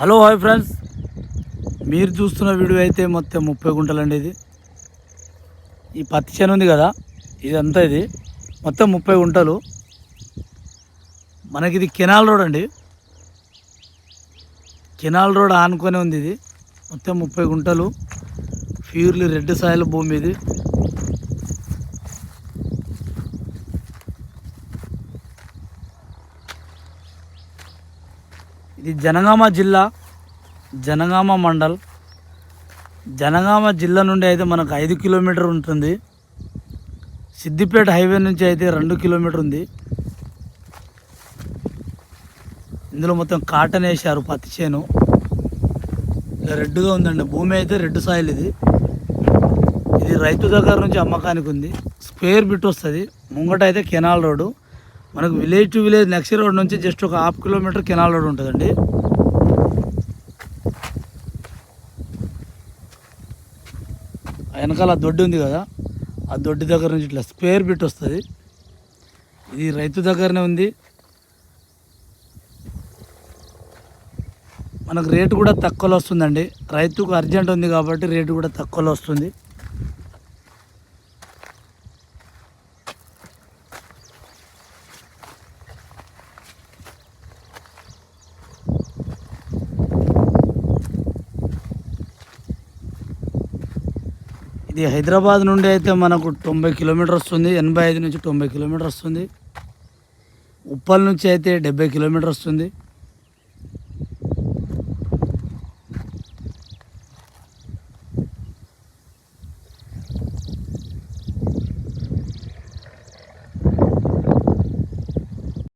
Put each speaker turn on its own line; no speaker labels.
Hello hi friends. మీరు చూస్తున్న video అయితే మొత్తం ముప్పై గుంటలండి ఇది. ఈ పత్తి చేను ఉంది కదా ఇదంతా ఇది. మొత్తం ముప్పై గుంటలు. మనకి ఇది కెనాల్ రోడ్ అండి. కెనాల్ రోడ్ ఆనుకొని ఉంది ఇది. మొత్తం ముప్పై గుంటలు. ప్యూర్లీ రెడ్ సాయిల్ భూమి ఇది. ఇది జనగామ జిల్లా జనగామ మండల్. జనగామ జిల్లా నుండి అయితే మనకు ఐదు కిలోమీటర్ ఉంటుంది. సిద్దిపేట హైవే నుంచి అయితే రెండు కిలోమీటర్ ఉంది. ఇందులో మొత్తం కాటన్ వేశారు పత్తి చేను. ఇలా రెడ్గా ఉందండి. భూమి అయితే రెడ్ సాయిల్ ఇది. ఇది రైతు దగ్గర నుంచి అమ్మకానికి ఉంది. స్క్వేర్ బిట్ వస్తుంది. ముంగట అయితే కెనాల్ రోడ్డు. మనకు village to village next road నుంచి జస్ట్ ఒక హాఫ్ కిలోమీటర్ కెనాల్ రోడ్ ఉంటుందండి. ఆ వెనకాల దొడ్డు దొడ్డి ఉంది కదా ఆ దొడ్డి దగ్గర నుంచి ఇట్లా స్క్వేర్ బిట్ వస్తుంది. ఇది రైతు దగ్గరనే ఉంది. మనకు రేటు కూడా తక్కువలో వస్తుందండి. రైతుకు అర్జెంట్ ఉంది కాబట్టి రేటు కూడా తక్కువలో వస్తుంది. ఇది హైదరాబాద్ నుండి అయితే మనకు తొంభై కిలోమీటర్ వస్తుంది ఎనభై ఐదు నుంచి తొంభై కిలోమీటర్ వస్తుంది. ఉప్పల్ నుంచి అయితే డెబ్బై కిలోమీటర్ వస్తుంది.